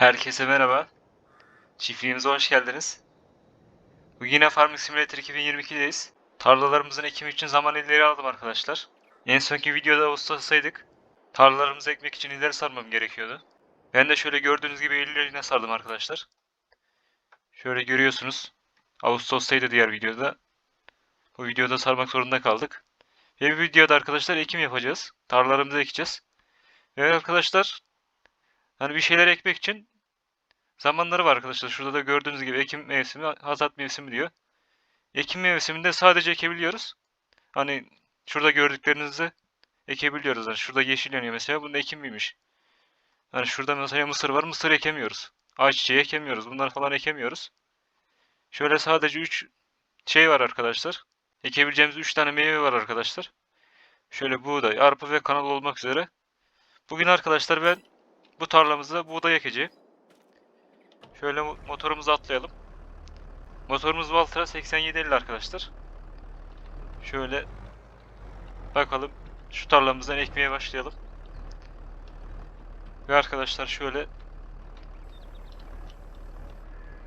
Herkese merhaba. Çiftliğimize hoş geldiniz. Bugün yine Farming Simulator 2022'deyiz. Tarlalarımızın ekimi için zaman ileri aldım arkadaşlar. En sonki videoda Ağustos'taydık. Tarlalarımızı ekmek için ileri sarmam gerekiyordu. Ben de şöyle gördüğünüz gibi Eylül'e sardım arkadaşlar. Şöyle görüyorsunuz. Ağustos'taydı diğer videoda. Bu videoda sarmak zorunda kaldık. Ve bir videoda arkadaşlar ekim yapacağız. Tarlalarımızı ekeceğiz. Ve arkadaşlar Hani bir şeyler ekmek için zamanları var arkadaşlar. Şurada da gördüğünüz gibi ekim mevsimi, hasat mevsimi diyor. Ekim mevsiminde sadece ekebiliyoruz. Hani şurada gördüklerinizi ekebiliyoruz. Hani şurada yeşil yanıyor mesela. Bunun ekim miymiş? Hani şurada mesela mısır var. Mısır ekemiyoruz. Ayçiçeği ekemiyoruz. Bunları falan ekemiyoruz. Şöyle sadece 3 şey var arkadaşlar. Ekebileceğimiz 3 tane meyve var arkadaşlar. Şöyle buğday, arpa ve kanal olmak üzere. Bugün arkadaşlar ben bu tarlamızda buğday ekeceğim. Şöyle mo- motorumuzu atlayalım. Motorumuz Valtra 8750 arkadaşlar. Şöyle bakalım şu tarlamızdan ekmeye başlayalım. Ve arkadaşlar şöyle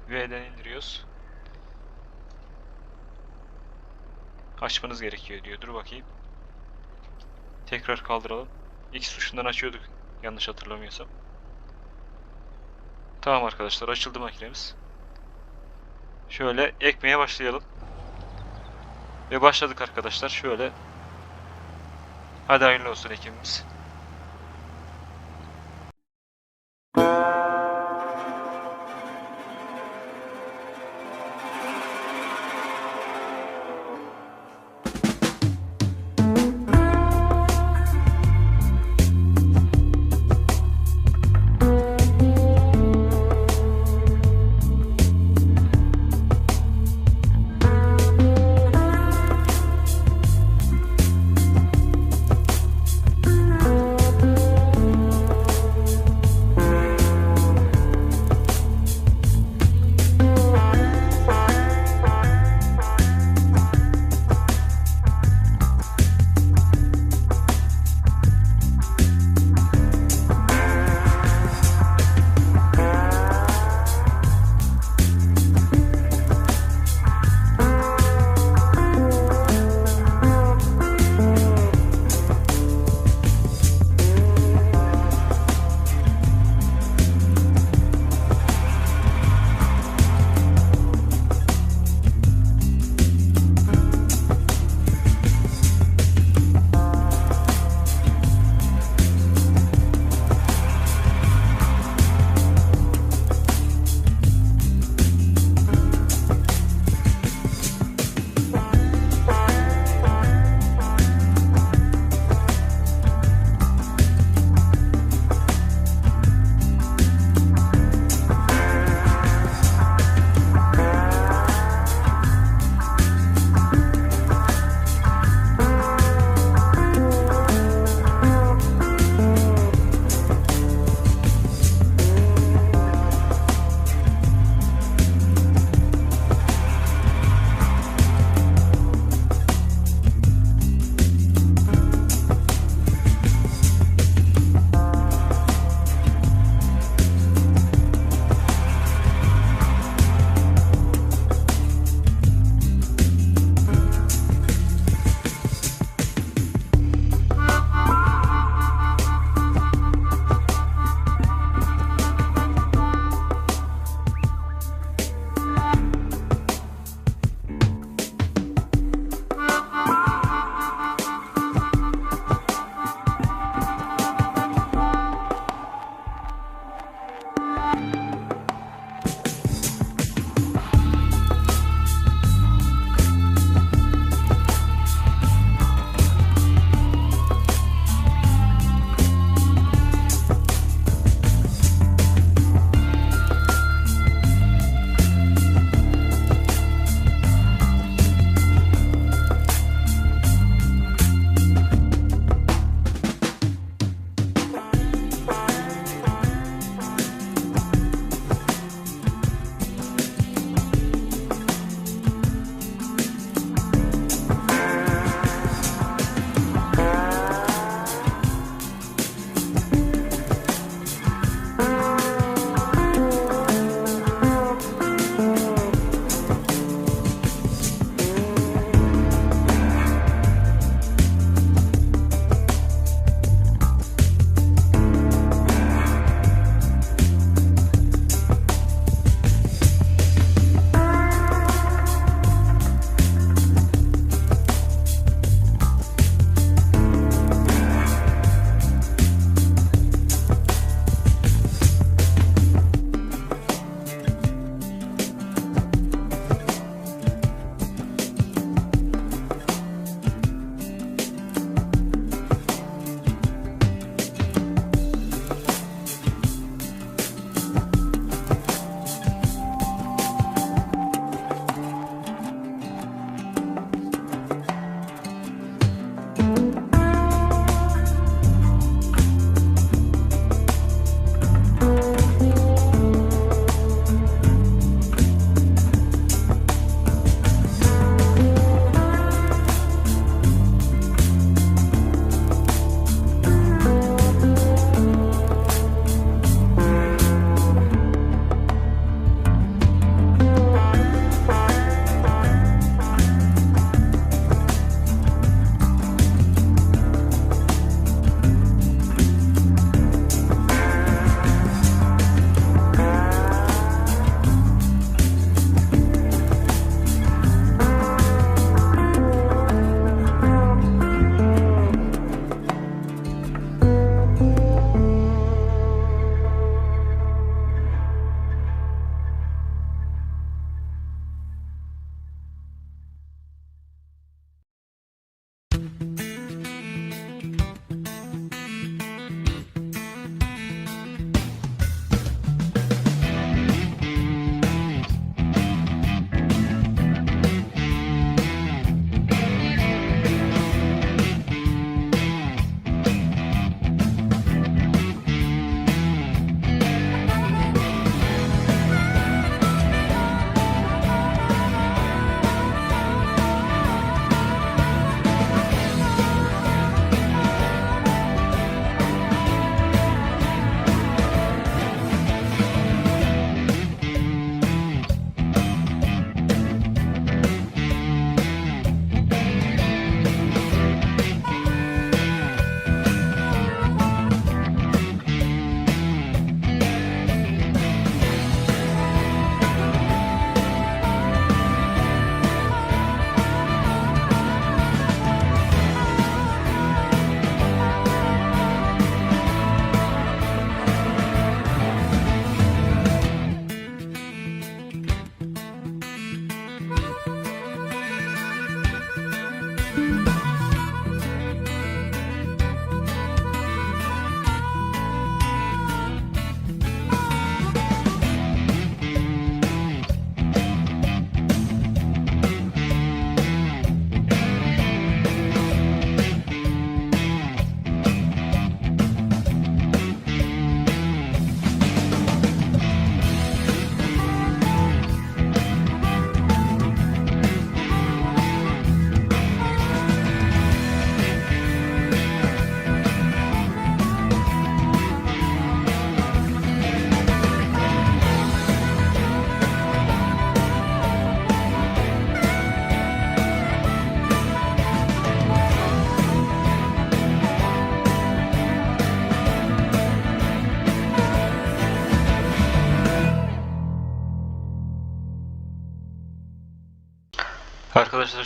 V'den indiriyoruz. Açmanız gerekiyor diyor. Dur bakayım. Tekrar kaldıralım. X tuşundan açıyorduk yanlış hatırlamıyorsam. Tamam arkadaşlar açıldı makinemiz. Şöyle ekmeye başlayalım. Ve başladık arkadaşlar şöyle. Hadi hayırlı olsun ekimimiz.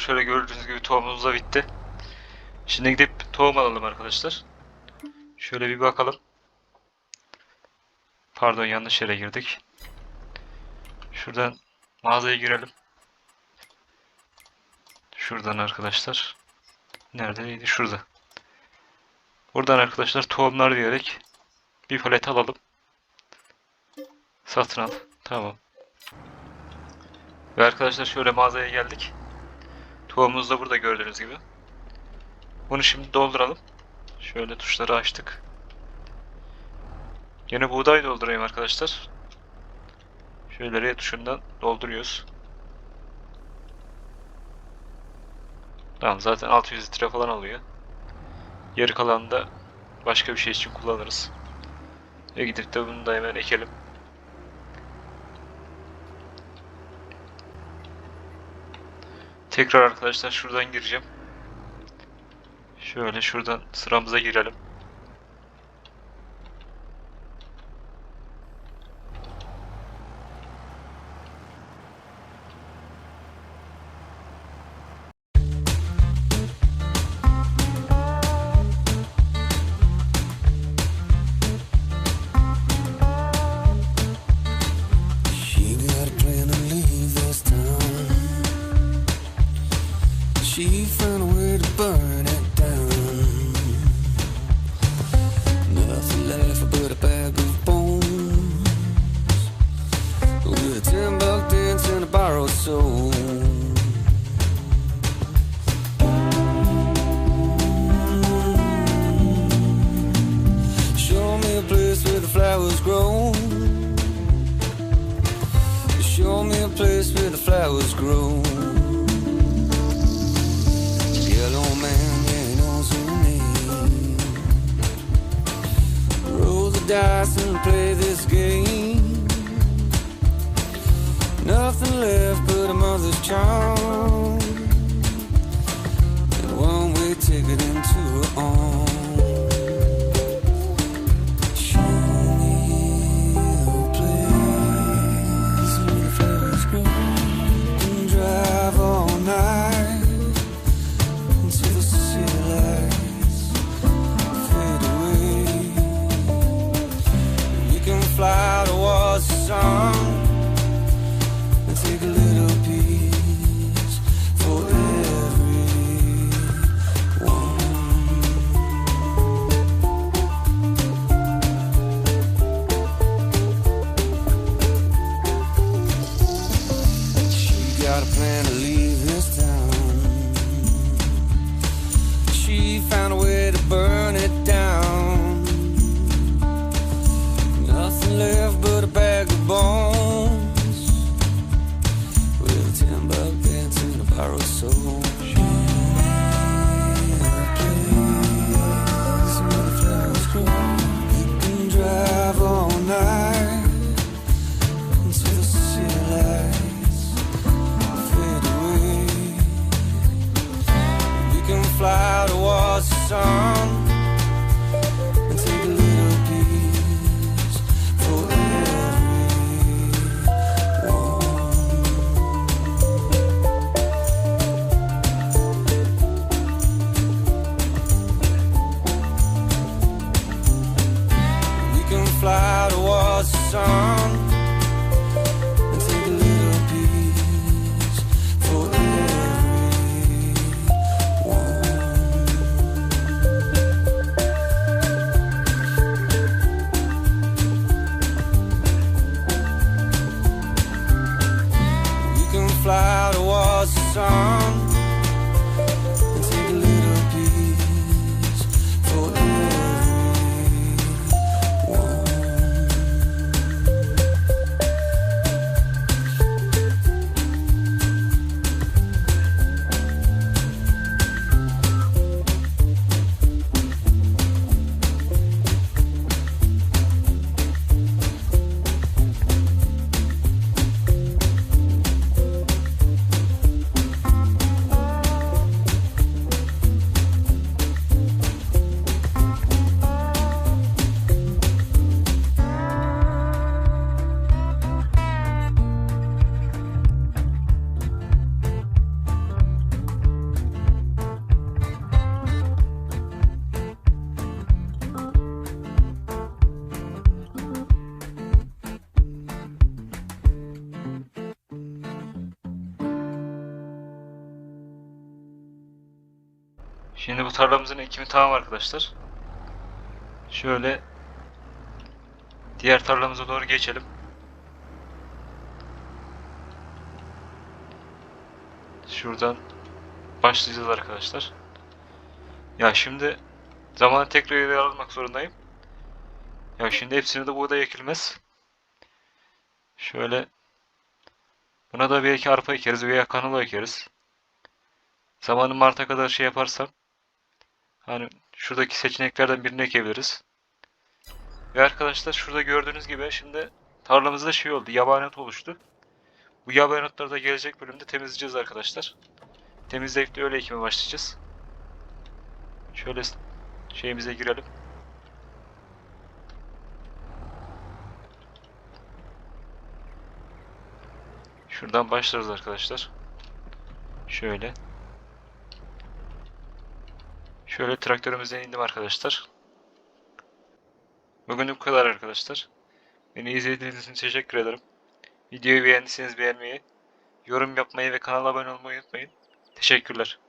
Şöyle gördüğünüz gibi tohumumuz da bitti. Şimdi gidip tohum alalım arkadaşlar. Şöyle bir bakalım. Pardon yanlış yere girdik. Şuradan mağazaya girelim. Şuradan arkadaşlar. Neredeydi? Şurada. Buradan arkadaşlar tohumlar diyerek bir palet alalım. Satın al. Tamam. Ve arkadaşlar şöyle mağazaya geldik. Tohumumuz da burada gördüğünüz gibi. Bunu şimdi dolduralım. Şöyle tuşları açtık. Yine buğday doldurayım arkadaşlar. Şöyle R tuşundan dolduruyoruz. Tamam zaten 600 litre falan alıyor. Geri kalanını da başka bir şey için kullanırız. Ve gidip de bunu da hemen ekelim. Tekrar arkadaşlar şuradan gireceğim. Şöyle şuradan sıramıza girelim. Play this game. Nothing left but a mother's charm. And one way ticket into her arms. song. Bones. With a buck dance and a drive all night until the city lights fade away. We can fly towards the sun Şimdi bu tarlamızın ekimi tamam arkadaşlar. Şöyle diğer tarlamıza doğru geçelim. Şuradan başlayacağız arkadaşlar. Ya şimdi zamanı tekrar ileri almak zorundayım. Ya şimdi hepsine de buğday ekilmez. Şöyle buna da belki arpa ekeriz veya kanala ekeriz. Zamanı Mart'a kadar şey yaparsam hani şuradaki seçeneklerden birini ekebiliriz. Ve arkadaşlar şurada gördüğünüz gibi şimdi tarlamızda şey oldu. Yabani ot oluştu. Bu yabani otları da gelecek bölümde temizleyeceğiz arkadaşlar. Temizleyip de öyle ekime başlayacağız. Şöyle şeyimize girelim. Şuradan başlarız arkadaşlar. Şöyle. Şöyle traktörümüzden indim arkadaşlar. Bugün bu kadar arkadaşlar. Beni izlediğiniz için teşekkür ederim. Videoyu beğendiyseniz beğenmeyi, yorum yapmayı ve kanala abone olmayı unutmayın. Teşekkürler.